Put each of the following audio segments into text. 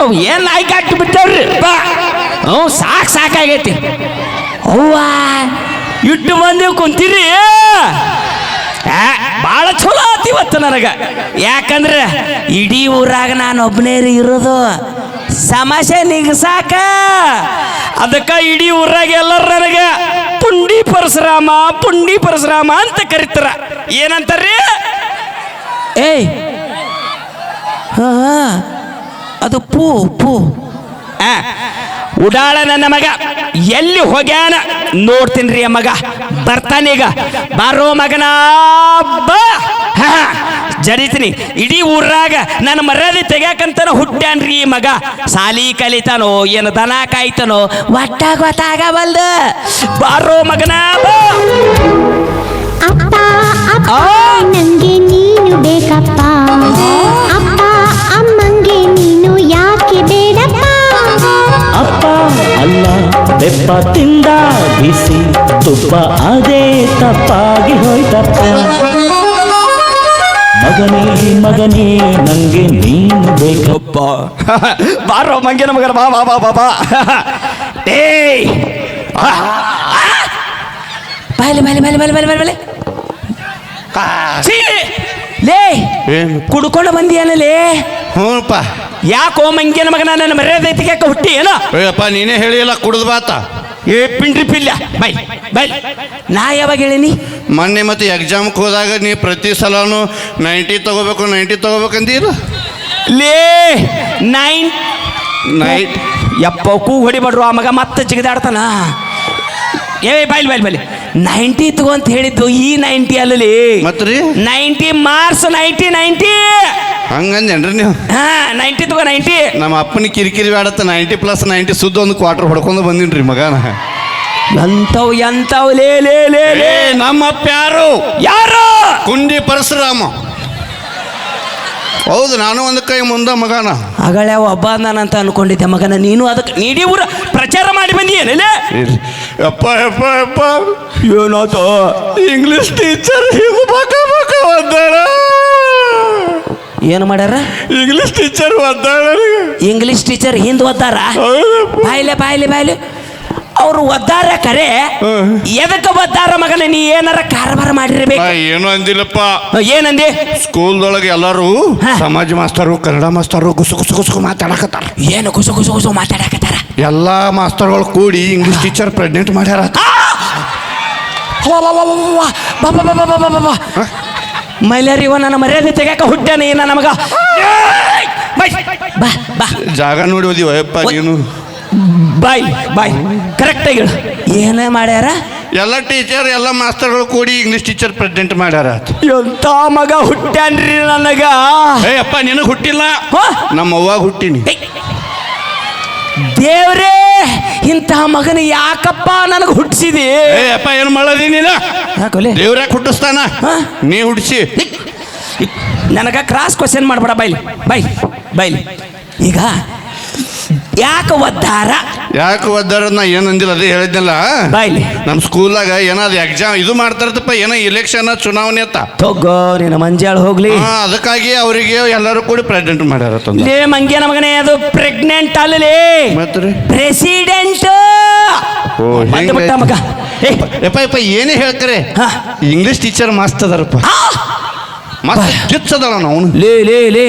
ಅವ್ ಏನ್ ನಾಯಿ ಕಟ್ಟಿ ಬಿಟ್ಟವ್ರಿ ಬಾ. ಹ್ಞೂ, ಸಾಕು ಸಾಕಾಗೈತಿ. ಅವ್ವ, ಇಟ್ಟು ಮಂದಿ ಕುಂತೀರಿ. ಭಾಳ ಚಲೋ ಆತಿ ಇವತ್ತು ನನಗೆ. ಯಾಕಂದ್ರೆ ಇಡೀ ಊರಾಗ ನಾನು ಒಬ್ಬನೇ ರೀ ಇರೋದು ಸಮಸ್ಯೆ ನಿಗಸಾಕ. ಅದಕ್ಕೆ ಇಡೀ ಊರಾಗ ಎಲ್ಲರೂ ನನಗೆ ಪುಂಡಿ ಪರಶುರಾಮ ಪುಂಡಿ ಪರಶುರಾಮ ಅಂತ ಕರೀತಾರ. ಏನಂತಾರ್ರಿ? ಏಯ್ ಅದು ಪೂ ಪೂ. ಆ, ಉಡಾಳ ನನ್ನ ಮಗ. ಎಲ್ಲಿ ಹೋಗ್ಯಾನ? ನೋಡ್ತೀನಿ ರೀ ಮಗ. ಬರ್ತಾನೀಗ ಬಾರೋ ಮಗನ ಜರಿತೀನಿ. ಇಡೀ ಊರಾಗ ನನ್ನ ಮರ್ಯಾದೆ ತೆಗ್ಯಾಕಂತನ ಹುಟ್ಟ್ಯಾನ್ರಿ ಈ ಮಗ. ಸಾಲಿ ಕಲಿತಾನೋ ಏನು ದನ ಕಾಯ್ತಾನೋ ಒಟ್ಟ ಗೊತ್ತಾಗವಲ್ದ. ಬಾರೋ ಮಗನ ಬಾ. ತಿಂದ ಬಿಸಿ ತುಪ್ಪ ಅದೇ ತಪ್ಪಾಗಿ ಹೋಯ್ತಪ್ಪ. ಮಗನೇ ಮಗನೇ ನಂಗೆ ನೀನು ಬೇಕಪ್ಪ ಬಾರೋ ಮಂಗೆ ಮಗನ ಬಾ ಬಾ ಬಾ ಬಾ ಬಾ. ಛೀ! ಲೇ ಕುಡ್ಕೊಂಡು ಬಂದಿಯನಲೇ ಹ್ಞೂಪ್ಪ. ಯಾಕೋ ಮಂಗಿನ ಮಗನ ನನ್ನ ಮರ್ಯಾದೆ ತೆಗ್ಯಾಕ ಹುಟ್ಟಿ ಏನೋ? ಅಯ್ಯಪ್ಪ ನೀನೇ ಹೇಳಿಲ್ಲ ಕುಡಿದ್ ಬಾತ. ಏ ಪಿಂಡ್ರಿ ಪಿಲ್ಯ ಬೈ ಬೈ. ನಾ ಯಾವಾಗ ಹೇಳಿನಿ? ಮೊನ್ನೆ ಮತ್ತೆ ಎಕ್ಸಾಮ್ಗೆ ಹೋದಾಗ ನೀ ಪ್ರತಿ ಸಲನು ನೈಂಟಿ ತಗೋಬೇಕು ನೈಂಟಿ ತಗೋಬೇಕಂದಿಲ್ಲ ಲೇ ನೈನ್ ನೈಟ್ ಯಪ್ಪ ಕೂ ಹೊಡಿಬಡ್ರು ಆ ಮಗ ಮತ್ತೆ ಜಿಗಿದಾಡ್ತಾನ. ಏ ಬೈಲ್ ಬೈಲ್ ಬೈಲಿ. ನೈಂಟಿ ತಗೋ ಅಂತ ಹೇಳಿದ್ದು ಈ ನೈಂಟಿ ಅಲ್ಲಲಿ ಮತ್ತೆ ನೈಂಟಿ ಮಾರ್ಕ್ಸ್ ನೈಂಟಿ ನೈಂಟಿ. ಹಂಗಂದೇನ್ರಿ ನೀವು? ಹಾ ನೈಂಟಿ ತಗೋ ನೈಂಟಿ ನಮ್ಮ ಅಪ್ಪನ ಕಿರಿಕಿರಿ ಬೇಡತ್ತ ನೈಂಟಿ ಪ್ಲಸ್ ನೈಂಟಿ ಸುದ್ದ ಒಂದು ಕ್ವಾರ್ಟರ್ ಹೊಡ್ಕೊಂಡು ಬಂದಿನ್ರಿ ಮಗನ. ಎಂತವ್ ಎಂತವ್ ಲೇ ಲೇ ಲೇ ಲೇ. ಏ ನಮ್ಮ ಅಪ್ಪ ಯಾರು? ಯಾರು? ಕುಂಡಿ ಪರಶುರಾಮ. ಹೌದು ನಾನು ಒಂದು ಕೈ ಮುಂದ ಮಗನ. ಅಗಳೇ ಒಬ್ಬ ಅಂತ ಅನ್ಕೊಂಡಿದ್ದೆ ಮಗನ. ನೀನು ಅದಕ್ಕೆ ನೀಡಿ ಊರ ಪ್ರಚಾರ ಮಾಡಿ ಬಂದಿ ಏನಿಲ್ಲ. ಯಪ್ಪ ಯಪ್ಪ ಯಪ್ಪ. ಏನಾತ ಇಂಗ್ಲಿಷ್ ಟೀಚರ್ ಹೀಗೂ ಬಕ ಬಕ ಏನು ಮಾಡ್ಯಾರ? ಇಂಗ್ಲಿಷ್ ಟೀಚರ್ ಇಂಗ್ಲಿಷ್ ಟೀಚರ್ ಹಿಂದ್ ಓದ್ತಾರ ಬಾಯ್ಲೆ ಬಾಯ್ಲೆ ಬಾಯ್ಲೆ. ಅವ್ರು ಒದ್ದಾರ ಕರೆ ಎದಕ್ಕೆ ಒದ್ದಾರ ಮಗನ? ನೀ ಏನಾರ ಕಾರಬಾರ ಮಾಡಿರ್ಬೇಕು? ಏನು ಅಂದಿಲ್ಲಪ್ಪ. ಏನಂದಿ? ಸ್ಕೂಲ್ದೊಳಗೆ ಎಲ್ಲರೂ. ಸಮಾಜ ಮಾಸ್ತರು ಕನ್ನಡ ಮಾಸ್ತರು ಗುಸು ಗುಸು ಗುಸು ಮಾತಾಡಕತ್ತಾರ. ಏನು ಕುಸು ಕುಸು ಕುಸು ಮಾತಾಡಕತ್ತಾರ? ಎಲ್ಲಾ ಮಾಸ್ತರ್ಗಳು ಕೂಡಿ ಇಂಗ್ಲಿಷ್ ಟೀಚರ್ ಪ್ರೆಗ್ನೆಂಟ್ ಮಾಡ್ಯಾರ ಮೈಲಾರಿವ ನನ್ನ ಮರ್ಯಾದೆ ತೆಗ್ಯಾಕ ಹುಟ್ಟ್ಯಾನ ಏನ ನಮಗ! ಬೈ, ಬಾ ಬಾ. ಜಾಗ ನೋಡಿ ಓದಿವಪ್ಪ ನೀನು. ಬಾಯ್ ಬಾಯ್ ಕರೆಕ್ಟಾಗಿ ಹೇಳು. ಏನೇ ಮಾಡ್ಯಾರ? ಎಲ್ಲ ಟೀಚರ್ ಎಲ್ಲ ಮಾಸ್ತರ್ಗಳು ಕೂಡಿ ಇಂಗ್ಲಿಷ್ ಟೀಚರ್ ಪ್ರೆಸಿಡೆಂಟ್ ಮಾಡ್ಯಾರ. ಎಂತ ಮಗ ಹುಟ್ಟ್ಯಾನ್ರಿ ನನಗ? ಅಯ್ಯಪ್ಪ ನಿನಗೆ ಹುಟ್ಟಿಲ್ಲ? ಹಾ? ನಮ್ಮ ಅವ್ವಾಗ ಹುಟ್ಟಿನಿ. ಏಯ್! ದೇವ್ರೇ! ಇಂತಹ ಮಗನ ಯಾಕಪ್ಪ ನನಗೆ ಹುಟ್ಟಿಸಿದಿ ಏ ಅಪ್ಪ ಏನು ಮಾಡೋದಿ ನೀನು? ಯಾಕೊಲೆ? ದೇವ್ರ್ಯಾಕ ಹುಟ್ಟಿಸ್ತಾನ? ನೀ ಹುಟ್ಟಿಸಿ ನನಗೆ ಕ್ರಾಸ್ ಕ್ವಶನ್ ಮಾಡ್ಬೇಡ ಬೈಲಿ ಬೈ ಬೈಲಿ. ಈಗ ಯಾಕೆ ಒದ್ದಾರ? ಯಾಕೆ ಒದ್ದಾರ ನಾ ಏನು ಅಂದಿಲ್ಲ ಅದೇ ಹೇಳಿದ್ನಲ್ಲ? ಬಾಯ್ಲಿ ನಮ್ಮ ಸ್ಕೂಲಾಗ ಏನಾದ್ರು ಎಕ್ಸಾಮ್ ಇದು ಮಾಡ್ತಾರದಪ್ಪ ಏನೋ ಇಲೆಕ್ಷನ್ ಚುನಾವಣೆ ಅಂತ. ತಗೋ ನಿನ್ನ ಮಂಜಾಳ ಹೋಗ್ಲಿ. ಹಾ, ಅದಕ್ಕಾಗಿ ಅವರಿಗೆ ಎಲ್ಲರೂ ಕೂಡಿ ಪ್ರೆಸಿಡೆಂಟ್ ಮಾಡ್ಯಾರ ತಂದೆ. ಲೇ ಮಂಗ್ಯನ ಮಗನೇ ಅದು ಪ್ರೆಗ್ನೆಂಟ್ ಅಲ್ಲಲೇ ಮತ್ತೆ ರೀ? ಪ್ರೆಸಿಡೆಂಟ್ ಓ? ಮಗ. ಏ. ಯಪ್ಪ ಯಪ್ಪ ಏನೇ ಹೇಳ್ತಾರೆ ಹಾ. ಇಂಗ್ಲಿಷ್ ಟೀಚರ್ ಮಸ್ತ್ ಅದಾರಪ್ಪ! ಮಸ್ತ್ ಅದಾಳ ಅವನು. ಲೇ ಲೇ ಲೇ.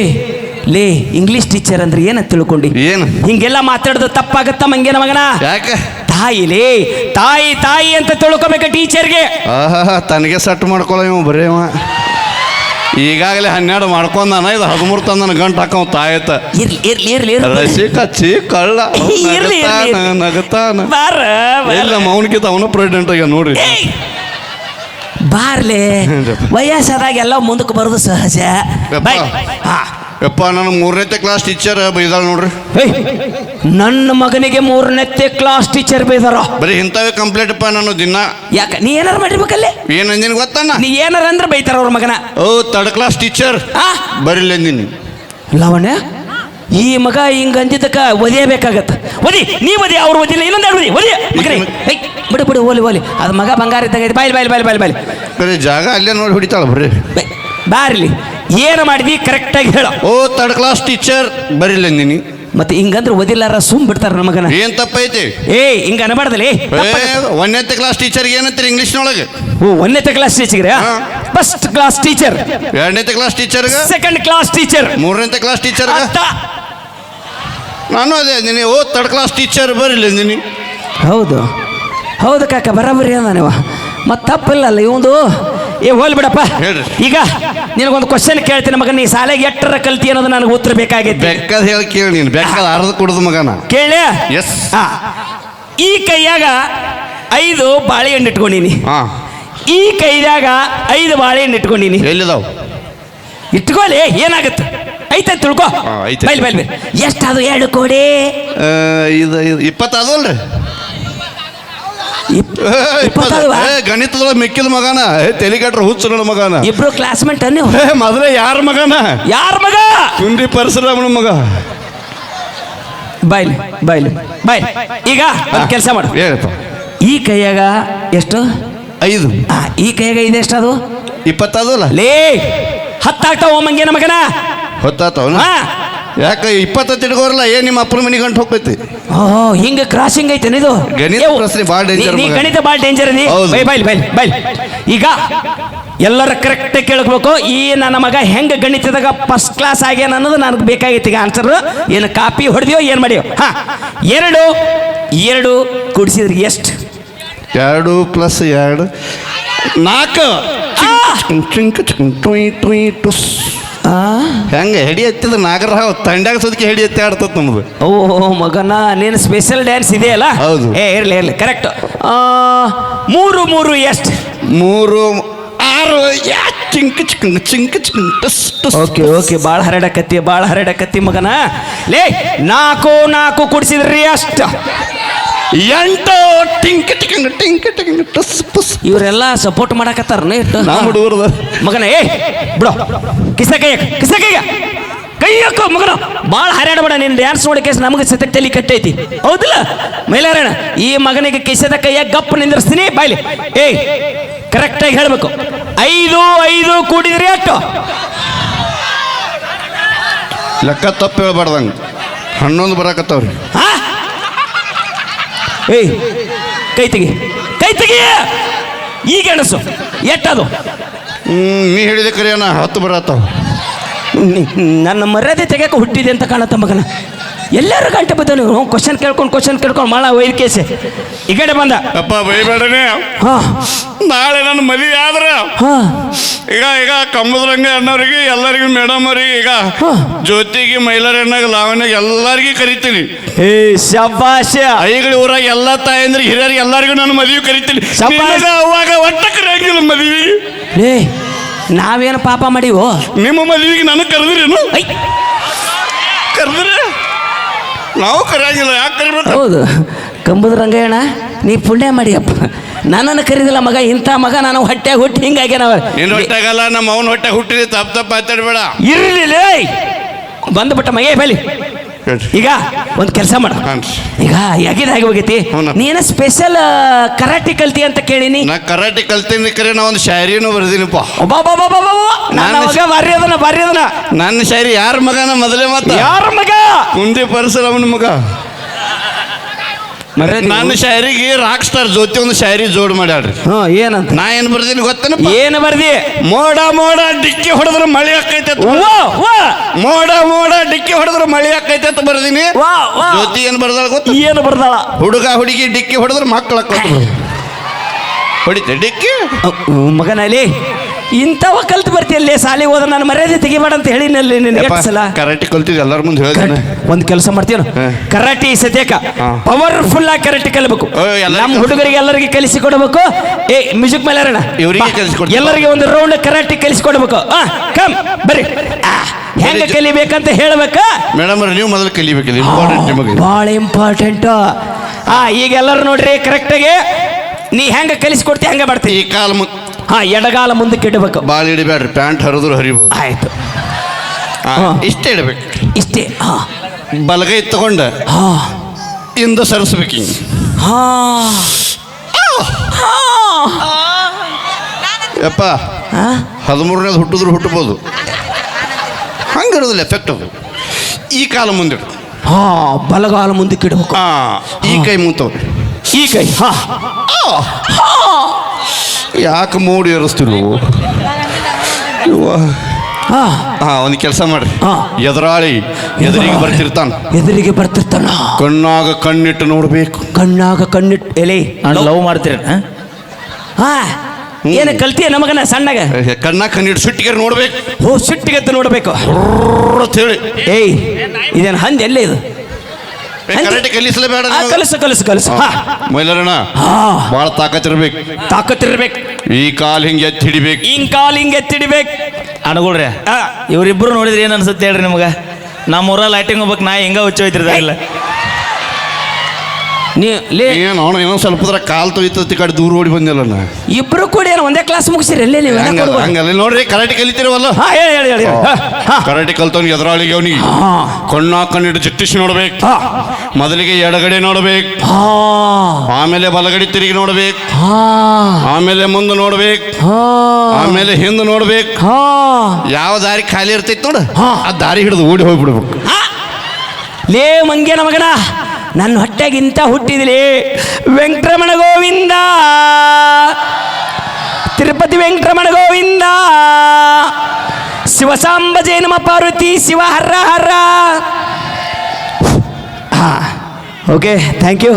ಲೇ ಇಂಗ್ಲಿಷ್ ಟೀಚರ್ ಅಂದ್ರೆ ಏನ ತಿಳ್ಕೊಂಡಿ? ಏನು? ಹಿಂಗೆಲ್ಲ ಮಾತಾಡೋದು ತಪ್ಪಾಗತ್ತ ಮಂಗೇನ ಮಗನ ಯಾಕೆ? ತಾಯಿ ಲೇ ತಾಯಿ ತಾಯಿ ಅಂತ ತಿಳ್ಕೊಬೇಕ ಟೀಚರ್ಗೆ. ಆಹಾ ತನಗೆ ಸೆಟ್ ಮಾಡ್ಕೊಳ ಇವ ಬರೀ ಇವ. ಈಗಾಗಲೇ ಹನ್ನೆರಡು ಮಾಡ್ಕೊಂಡಾನ ಇದು ಹದಿಮೂರು ತಂದನ ಗಂಟು ಹಾಕವ ತಾಯತ ಇರ್ಲಿ ಇರ್ಲಿ ಇರ್ಲಿ ಇರ್ಲಿ. ಕಳ್ಳ ಇರ್ಲಿ, ಇರ್ಲಿ. ನಗತಾನ, ನಗತಾನ ಬಾರ ಬಾರ. ಇಲ್ಲ ಮೌನ್ಕಿತ ಅವನು ಪ್ರೆಸಿಡೆಂಟ್ ಈಗ ನೋಡ್ರಿ. ಏಯ್! ಬಾರ್ಲೆ. ವಯಸ್ಸಾದಾಗ ಎಲ್ಲ ಮುಂದಕ್ಕೆ ಬರೋದು ಸಹಜ. ಬಾಯ್ ಹಾ. ಯಪ್ಪ ನನ್ನ ಮೂರನೇ ಕ್ಲಾಸ್ ಟೀಚರ್ ಬೈದಾಳ ನೋಡ್ರಿ! ನನ್ನ ಮಗನಿಗೆ ಮೂರನೇ ಕ್ಲಾಸ್ ಟೀಚರ್ ಬೈದಾರ. ಬರೀ ಇಂಥವೇ ಕಂಪ್ಲೇಂಟ್ ಅಪ್ಪ ನಾನು ದಿನ. ಯಾಕ ನೀ ಏನಾರ ಮಾಡಿರ್ಬೇಕಲ್ಲ? ಏನ್ ಅಂದಿನ ಗೊತ್ತಾನ ನೀ ಏನಾರ ಅಂದ್ರೆ ಬೈತಾರ ಅವ್ರ ಮಗನ. ಓ ತರ್ಡ್ ಕ್ಲಾಸ್ ಟೀಚರ್ ಆ? ಬರಿಲ್ಲ ಅಂದಿನಿ. ಲವಣ್ಯ ಈ ಮಗ ಹಿಂಗ ಅಂದಿದ್ದಕ್ಕ ಒದಿಯಬೇಕಾಗತ್ತ ಒದಿ ನೀ ಒದಿ ಅವ್ರು ಒದಿಲ್ಲ ಇನ್ನೊಂದು ಒದಿ ಒದಿ. ಮಗನೇ ಬಿಡು ಬಿಡು ಓಲಿ ಓಲಿ. ಅದು ಮಗ ಬಂಗಾರ ಇದ್ದಾಗ ಬಾಯ್ಲಿ ಬಾಯ್ಲಿ ಬಾಯ್ಲಿ ಬಾಯ್ಲಿ ಬಾಯ್ಲಿ. ಬರೀ ಜಾಗ ಅಲ್ಲೇ ನೋಡಿ ಹೊಡಿತಾಳ ಬರ್ರಿ. ಬಾರ್ಲಿ. ಏನು ಮಾಡಿದ್ವಿ ಕರೆಕ್ಟಾಗಿ ಹೇಳ. ಓ ತರ್ಡ್ ಕ್ಲಾಸ್ ಟೀಚರ್ ಬರಿಲ್ಲ ನೀನು. ಮತ್ತೆ ಹಿಂಗಂದ್ರೆ ಓದಿಲ್ಲಾರ ಸುಮ್ ಬಿಡ್ತಾರ ನಮಗನ. ಏನ್ ತಪ್ಪೈತಿ? ಏ ಹಿಂಗ ಅನ್ಬಾರ್ದಲ್ಲಿ ಒಂದನೇ ಕ್ಲಾಸ್ ಟೀಚರ್ ಏನಂತೀರಿ ಇಂಗ್ಲೀಷ್ನೊಳಗೆ ಓ ಒಂದನೇ class teacher. First class teacher ಎರಡನೇ class teacher second class teacher ಮೂರನೇ ಕ್ಲಾಸ್ ಟೀಚರ್ ನಾನು ಅದೇ ನೀನು ಓ ತರ್ಡ್ ಕ್ಲಾಸ್ ಟೀಚರ್ ಬರಿಲ್ಲ ಅಂದಿನಿ ಹೌದು. ಹೌದು ಕಾಕ ಬರಾಬರಿ ಅದ ನೀವು. ಮತ್ತೆ ತಪ್ಪಿಲ್ಲಲ್ಲ ಇವಂದು. ಏ ಹೋಲ್ ಬಿಡಪ್ಪ. ಹೇಳ್ರಿ. ಈಗ ನಿನಗೊಂದು ಕ್ವಶನ್ ಕೇಳ್ತೀನಿ ಮಗ ನೀ ಶಾಲೆಗೆ ಎಟ್ಟರ ಕಲ್ತಿ ಅನ್ನೋದು ನನಗೆ ಉತ್ತರ ಬೇಕಾಗೈತಿ. ಬೆಕ್ಕದ ಹೇಳಿ ಕೇಳಿ ನೀನು ಬೆಕ್ಕದ ಅರ್ಧ ಕುಡ್ದು ಮಗನ. ಕೇಳಿ? ಎಸ್ ಹಾ. ಈ ಕೈಯಾಗ ಐದು ಬಾಳೆಹಣ್ಣು ಇಟ್ಕೊಂಡಿನಿ. ಹಾ. ಈ ಕೈದಾಗ ಐದು ಬಾಳೆಹಣ್ಣು ಇಟ್ಕೊಂಡಿನಿ. ಎಲ್ಲಿದಾವ್? ಇಟ್ಕೊಳ್ಳಿ ಏನಾಗುತ್ತೆ? ಐತೆ ತಿಳ್ಕೊ? ಹಾ, ಐತೆ. ಬೈಲ್ ಬೈಲ್ ಎರಡು ಕೋಡಿ. ಇದು ಗಣಿತದೊಳಗೆ ಮೆಕ್ಕಿದ ಮಗನ. ತೆಲಿಗಟ್ರ ಹುಚ್ಚು ನನ್ನ ಮಗನ. ಇಬ್ರು ಕ್ಲಾಸ್ಮೇಟ್ ನೀವು ಮೊದಲೇ ಯಾರ ಮಗನ? ಯಾರ ಮಗ? ಕುಂಡಿ ಪರಶುರಾಮನ ಮಗ. ಬೈಲಿ ಬೈಲಿ ಬೈ ಈಗ ಒಂದು ಕೆಲಸ ಮಾಡು. ಹೇಳಪ್ಪ. ಈ ಕೈಯಾಗ ಎಷ್ಟು? ಐದು. ಆ, ಈ ಕೈಯಾಗ ಇದೆ ಅದು ಇಪ್ಪತ್ತದಲ್ಲ? ಲೇ ಹತ್ತಾಗ್ತಾವ ಮಂಗೇನ ಮಗನ? ಹೊತ್ತಾಗ್ತಾವ ಯಾಕೆ ಇಪ್ಪತ್ತ ತಿಡ್ಗೋರಲ್ಲ ಏನ್ ನಿಮ್ಮ ಅಪ್ಪನ ಮನೆ ಗಂಟು ಹೋಗ್ತೈತಿ ಓಹೋ ಹಿಂಗ ಕ್ರಾಸಿಂಗ್ ಐತೆ ಇದು ಗಣಿತ ಪ್ರಶ್ನೆ ಭಾಳ danger ನೀ- ಗಣಿತ ಭಾಳ ಡೇಂಜರ್ ನೀ ಹೌದು. ಬೈ ಬೈ ಬೈಲ್ ಬೈಲ್ ಈಗ ಎಲ್ಲರ ಕರೆಕ್ಟ್ ಕೇಳ್ಬೇಕು ಈ ನನ್ನ ಮಗ ಹೆಂಗ ಗಣಿತದಾಗ ಫಸ್ಟ್ ಕ್ಲಾಸ್ ಆಗ್ಯಾನ ಅನ್ನೋದು ನನಗೆ ಬೇಕಾಗೈತಿ ಈಗ ಆನ್ಸರ್ ಏನು ಕಾಪಿ ಹೊಡೆದಿಯೋ ಏನು ಮಾಡಿಯೋ ಹಾ ಎರಡು ಎರಡು ಕುಡಿಸಿದ್ರಿ ಎಷ್ಟು ಎರಡು ಪ್ಲಸ್ ಎರಡು ನಾಲ್ಕು ಚಿಂಕ್ ಚಿಂಕ್ ಟುಯ್ ಟುಯ್ ಟುಸ್ ಹೆಂಗೆ ಹೆಡಿ ಹತ್ತಿದ ನಾಗರಾವ್ ತಂಡ್ಯಾಗ ಸದಕ್ಕೆ ಹೆಡಿ ಎತ್ತಿ ಆಡ್ತದ ನಮ್ದು. ಓ ಮಗನ ನೀನು ಸ್ಪೆಷಲ್ ಡ್ಯಾನ್ಸ್ ಇದೆಯಲ್ಲ? ಹೌದು. ಏ ಇರ್ಲಿ ಇರ್ಲಿ ಕರೆಕ್ಟ್ ಮೂರು ಮೂರು ಎಷ್ಟು? ಮೂರು ಆರು ಯಾ ಚಿಂಕ ಚಿಂಕ ಚಿಂಕ ಚಿಂಕ್ ಟಸ್ ಟಸ್ ಓಕೆ ಓಕೆ ಭಾಳ ಹರಡಕತ್ತಿ ಭಾಳ ಹರಡಕತ್ತಿ ಮಗನ. ಲೇ ನಾಲ್ಕು ನಾಲ್ಕು ಕುಡಿಸಿದ್ರಿ ಅಷ್ಟ. ಎಂಟು ಟಿಂಕ್ ಟಿಂಕ್ ಟಿಂಕ್ ಟಿಂಕ್ ಟಸ್ ಪುಸ್. ಇವರೆಲ್ಲ ಸಪೋರ್ಟ್ ಮಾಡಕತ್ತಾರ ಇಟ್ಟು ನಾ ಹುಡುಗರದ ಮಗನ ಏ ಬಿಡು. ಕಿಸ ಕೈಯ ಕಿಸ ಕೈಯ ಕೈ ಹಾಕೋ ಮಗನ. ಭಾಳ ಹರ್ಯಾಡಬೇಡ ನೀನು ಡ್ಯಾನ್ಸ್ ನೋಡಿ ಕೇಸ್ ನಮಗೆ ಸತಕ್ ತಲೆ ಕಟ್ಟೈತಿ. ಹೌದಿಲ್ಲ? ಮೈಲಾರಣ ಈ ಮಗನಿಗೆ ಕಿಸದ ಕೈಯ ಗಪ್ ನಿಂದ್ರಸ್ತೀನಿ ಬಾಯ್ಲಿ. ಏಯ್ ಕರೆಕ್ಟಾಗಿ ಹೇಳ್ಬೇಕು. ಐದು ಐದು ಕೂಡಿದ್ರಿ ಅಟ್ಟು ಲೆಕ್ಕ ತಪ್ಪು ಹೇಳ್ಬಾರ್ದಂಗೆ. ಹನ್ನೊಂದು ಬರಾಕತ್ತವ್ರಿ. ಹಾ? ಏಯ್ ಕೈ ತೆಗಿ. ಕೈ ತೆಗಿ! ಈಗ ಎಣಸು. ಎಟ್ಟದು? ನೀ ಹೇಳಿದೆ ಕರಿಯಣ್ಣ ಹತ್ತು ಬರತ್ತಾವ ನನ್ನ ಮರ್ಯಾದೆ ತೆಗಿಯಕ್ಕೆ ಹುಟ್ಟಿದೆ ಅಂತ ಕಾಣತ್ತ ಮಗನ. ಎಲ್ಲರೂ ಗಂಟೆ ಬದ್ದ ನೀವು ಕ್ವಶನ್ ಕೇಳ್ಕೊಂಡು ಕ್ವಶನ್ ಕೇಳ್ಕೊಂಡು ಮಾಡ ಒಯ್ದು ಕೇಸೆ. ಈ ಕಡೆ ಬಂದ. ಅಪ್ಪ ಬೈಬೇಡನೆ ಹಾ. ನಾಳೆ ನನ್ನ ಮದುವೆ ಆದ್ರೆ ಹಾ. ಈಗ ಈಗ ಕಂಬದ್ರಂಗ ಅಣ್ಣವ್ರಿಗೆ ಎಲ್ಲರಿಗೂ ಮೇಡಮ್ ಅವ್ರಿಗೆ ಈಗ. ಜ್ಯೋತಿಗೆ ಮೈಲಾರಣ್ಣಗೆ ಲಾವಣ್ಯಗೆ ಎಲ್ಲರಿಗೂ ಕರಿತೀನಿ. ಏ ಶಬಾಷ. ಐಗಳ ಊರಾಗ ಎಲ್ಲ ತಾಯಂದ್ರಿಗೆ ಹಿರಿಯರಿಗೆ ಎಲ್ಲರಿಗೂ ನಾನು ಮದುವೆ ಕರಿತೀನಿ. ನಿನಗ ಅವಾಗ ಒಟ್ಟ ಕರೆಯಂಗಿಲ್ಲ ಮದುವೆ. ಏ ನಾವೇನು ಪಾಪ ಮಾಡಿವೋ? ನಿಮ್ಮ ಮದುವೆಗೆ ನನಗೆ ಕರೆದ್ರೇನು? ಕರೆದ್ರೆ? ನಾವು ಕರೆಯಂಗಿಲ್ಲ ಯಾಕೆ ಕರಿಬೇಕು? ಹೌದು. ಕಂಬದ ರಂಗಯ್ಯಣ್ಣ ನೀ ಪುಣ್ಯ ಮಾಡಿಯಪ್ಪ. ನನ್ನನ್ನು ಕರೀದಿಲ್ಲ ಮಗ ಇಂಥ ಮಗ ನಾನು ಹೊಟ್ಟೆಗೆ ಹುಟ್ಟಿ ಹಿಂಗಾಗ್ಯಾನವ ನಿನ್ನ ಹೊಟ್ಟೆಗಲ್ಲ ನಮ್ಮ ಅವನ ಹೊಟ್ಟೆ ಹುಟ್ಟಿರಿ ತಪ್ಪು ತಪ್ಪು ಮಾತಾಡಬೇಡ. ಇರ್ಲಿಲ್ಲ ಬಂದ್ಬಿಟ್ಟ ಮಗ ಬಲಿ ಈಗ ಒಂದು ಕೆಲಸ ಮಾಡ. ಈಗ ಯಾಗಿದಾಗಿ ಹೋಗೈತಿ. ನೀನ ಸ್ಪೆಷಲ್ ಕರಾಟಿ ಕಲ್ತಿ ಅಂತ ಕೇಳಿನಿ. ನಾ ಕರಾಟಿ ಕಲ್ತೀನಿ ಕರೆ ನಾ ಒಂದು ಶಾಯರಿನೂ ಬರ್ದೀನಿಪ್ಪ. ನನ್ನ ನಾನು ಮಗ ಬಾರಿ ಅದನ ಬಾರಿ ಅದನ ನನ್ನ ಶಾಯರಿ ಯಾರ ಮಗನ ಮೊದಲೇ ಮತ ಯಾರ ಮಗ? ಕುಂದಿ ಪರಶುರಾಮನ ಮಗ. ನನ್ನ ಶಾಯರಿಗೆ ರಾಕ್ ಸ್ಟಾರ್ ಜ್ಯೋತಿ ಒಂದು ಶಾಯರಿ ಜೋಡ್ ಮಾಡ್ಯಾಡ್ರಿ ಹಾ ಏನಂತ? ನಾ ಏನು ಬರ್ದಿನಿ ಗೊತ್ತೇನ ಏನು ಬರ್ದಿ? ಮೋಡ ಮೋಡ ಡಿಕ್ಕಿ ಹೊಡೆದ್ರೆ ಮಳೆ ಆಕೈತೆ ಮೋಡ ಮೋಡ ಡಿಕ್ಕಿ ಹೊಡೆದ್ರ ಮಳೆ ಆಕೈತೆ ಅಂತ ಬರ್ದೀನಿ. ಜ್ಯೋತಿ ಏನು ಬರ್ದಾಳ ಗೊತ್ತ? ಏನು ಬರ್ದಾಳ? ಹುಡುಗ ಹುಡುಗಿ ಡಿಕ್ಕಿ ಹೊಡೆದ್ರೆ ಮಕ್ಕಳ ಹೊಡಿತೆ ಡಿಕ್ಕಿ? ಮಗನಲ್ಲಿ ಇಂಥವ ಕಲ್ತು ಬರ್ತೀಯಲ್ಲ ಸಾಲಿ ಹೋದ್ರೆ ನಾನು ಮರ್ಯಾದೆ ತೆಗಿಬೇಡ ಅಂತ ಹೇಳಿನಲ್ಲಿ ಎಷ್ಟು ಸಲ ಕರಾಟೆ ಕಲ್ತಿದ್ದು ಎಲ್ಲರ ಮುಂದೆ ಹೇಳಿ ಒಂದು ಕೆಲಸ ಮಾಡ್ತೀಯ. ಕರಾಟಿ ಸದ್ಯಕ. ಪವರ್ಫುಲ್ ಆಗಿ ಕರಾಟಿ ಕಲಿಬೇಕು. ನಮ್ಮ ಹುಡುಗರಿಗೆ ಎಲ್ಲರಿಗೆ ಕಲಿಸಿ ಕೊಡಬೇಕು. ಏ ಮ್ಯೂಸಿಕ್ ಮೇಲೆ ಇವ್ರಿಗೆ. ಎಲ್ಲರಿಗೆ ಒಂದು ರೌಂಡ್ ಕರಾಟಿ ಕಲಿಸಿ ಕೊಡಬೇಕು. ಆ ಕಮ್ ಬರ್ರಿ. ಹೆಂಗ. ಕಲಿಬೇಕಂತ ಹೇಳ್ಬೇಕ? ಮೇಡಮ್ ನೀವು ಮೊದಲು ಕಲಿಬೇಕು ಇಂಪಾರ್ಟೆಂಟ್ ನಿಮಗೆ. ಭಾಳ ಇಂಪಾರ್ಟೆಂಟ್ ಆ ಈಗ ಎಲ್ಲರೂ ನೋಡ್ರಿ ಕರೆಕ್ಟಾಗಿ ನೀ ಹೆಂಗ ಕಲಿಸಿ ಕೊಡ್ತೀಯ ಹೆಂಗ ಮಾಡ್ತೀನಿ. ಈ ಕಾಲ ಹಾ ಎಡಗಾಲ ಮುಂದಕ್ಕೆ ಇಡಬೇಕು ಬಾಳ ಇಡಬೇಡ್ರಿ ಪ್ಯಾಂಟ್ ಹರಿದ್ರು ಹರಿಬೋದು ಆಯ್ತು ಹಾ, ಹಾ. ಇಷ್ಟೇ ಇಡಬೇಕು ಇಷ್ಟೇ ಹಾ ಬಲಗೈ ತಗೊಂಡ ಹಾ ಇಂದ ಸರಿಸ್ಬೇಕು ಹಿಂಗೆ ಹಾ ಹಾ ಯಪ್ಪ ಹಾ ಹದಿಮೂರನೇದು ಹುಟ್ಟಿದ್ರು ಹುಟ್ಟಬೋದು ಹಂಗಿರೋದಿಲ್ಲ ಎಫೆಕ್ಟ್ ಅದು ಈ ಕಾಲ ಮುಂದಿಡು ಹಾ ಬಲಗಾಲ ಮುಂದಕ್ಕೆ ಇಡಬೇಕು ಆ ಈ ಕೈ ಮುಂತವ್ರಿ ಈ ಕೈ ಹಾ ಯಾಕೆ ಮೂಡಿ ಏರಿಸ್ತಿರು ಹಾ. ಹಾ ಒಂದು ಕೆಲಸ ಮಾಡ್ರಿ. ಹಾ. ಎದುರಾಳಿ ಎದುರಿಗೆ ಬರ್ತಿರ್ತಾನ. ಎದುರಿಗೆ ಬರ್ತಿರ್ತಾನ. ಕಣ್ಣಾಗ ಕಣ್ಣಿಟ್ಟು ನೋಡ್ಬೇಕು. ಕಣ್ಣಾಗ ಕಣ್ಣಿಟ್ಟು ಎಲೆ. ನಾನು ಲವ್ ಮಾಡ್ತೀರ ಹಾ? ಏನು ಕಲ್ತಿಯ ನಮಗನ ಸಣ್ಣಗ? ಕಣ್ಣಾಗ ಕಣ್ಣಿಟ್ಟು ಸುಟ್ಟಿಗೆ ನೋಡ್ಬೇಕು. ಹೋ ಸಿಟ್ಟಿಗೆದ್ದು ನೋಡ್ಬೇಕು. ಅಂತ ಹೇಳಿ. ಏಯ್ ಇದೇನು ಹಂದಿ ಎಲ್ಲೇ ಇದು? ಕರೆಕ್ಟ್ ಕಲಿಸಲೇಬೇಡ ಆ, ಕಲಸು ಕಲಸು ಕಲಸು. ಹಾ. ಮೈಲರಣ ಹಾ. ಭಾಳ ತಾಕತ್ತಿರ್ಬೇಕು ತಾಕತ್ತಿರ್ಬೇಕು. ಈ ಕಾಲ್ ಹಿಂಗೆ ಎತ್ತಿ ಹಿಡಿಬೇಕು. ಹಿಂಗ್ ಕಾಲ್ ಹಿಂಗೆ ಎತ್ತಿಡ್ಬೇಕು ಅಣಗುಳ್ರಿ ಆ, ಇವ್ರಿಬ್ರು ನೋಡಿದ್ರೆ ಏನ್ ಅನ್ಸುತ್ತೆ ಹೇಳ್ರಿ ನಿಮ್ಗೆ? ನಮ್ಮ ಊರ ಲೈಟಿಂಗ್ ಹೋಗ್ಬೇಕು ನಾ ಹಿಂಗ ಹುಚ್ಚ ಹೋಯ್ತಿರ್ತಾರಿಲ್ಲ ನೀ ಲೇ. ಏನು ಅವನು ಏನೋ ಸ್ವಲ್ಪದ್ರ ಕಾಲ್ ತೊಯ್ತತಿ ಕಡೆ ದೂರ ಓಡಿ ಬಂದಿಲ್ಲ ನಾ ಇಬ್ರು ಕೂಡ ಏನು ಒಂದೇ ಕ್ಲಾಸ್ ಮುಗಿಸಿರಿ ಎಲ್ಲೇ ನೀವು ಹಂಗಲ್ಲ. ಹಂಗಲ್ಲ. ನೋಡ್ರಿ ಕರಾಟೆ ಕಲಿತಿರವಲ್ಲ. ಹಾ ಹೇಳಿ ಹೇಳಿ ಹೇಳಿ. ಹಾ, ಕರಾಟೆ ಕಲ್ತವ್ನಿಗೆ ಎದುರಾಳಿಗೆ ಅವನಿಗೆ. ಹಾ, ಕಣ್ಣಾ ಕಣ್ಣಿಟ್ಟು ಜಟ್ಟಿಸಿ ನೋಡ್ಬೇಕು. ಹಾ, ಮೊದಲಿಗೆ ಎಡಗಡೆ ನೋಡ್ಬೇಕು. ಹಾ, ಆಮೇಲೆ ಬಲಗಡೆ ತಿರುಗಿ ನೋಡ್ಬೇಕು. ಹಾ, ಆಮೇಲೆ ಮುಂದೆ ನೋಡ್ಬೇಕು. ಹಾ, ಆಮೇಲೆ ಹಿಂದೆ ನೋಡ್ಬೇಕು. ಹಾ. ಯಾವ ದಾರಿ ಖಾಲಿ ಇರ್ತೈತಿ ನೋಡು. ಆ ದಾರಿ ಹಿಡಿದು ಓಡಿ ಹೋಗ್ಬಿಡ್ಬೇಕು! ಲೇ ಮಂಗೇನ ಮಗನ. ನನ್ನ ಹೊಟ್ಟೆಗಿಂತ ಹುಟ್ಟಿದಿಲಿ Venkataramana Govinda. Tirupati Venkataramana Govinda. Shivasamba ಜೈನಮ Parvati, Shiva Hara Hara. Okay thank you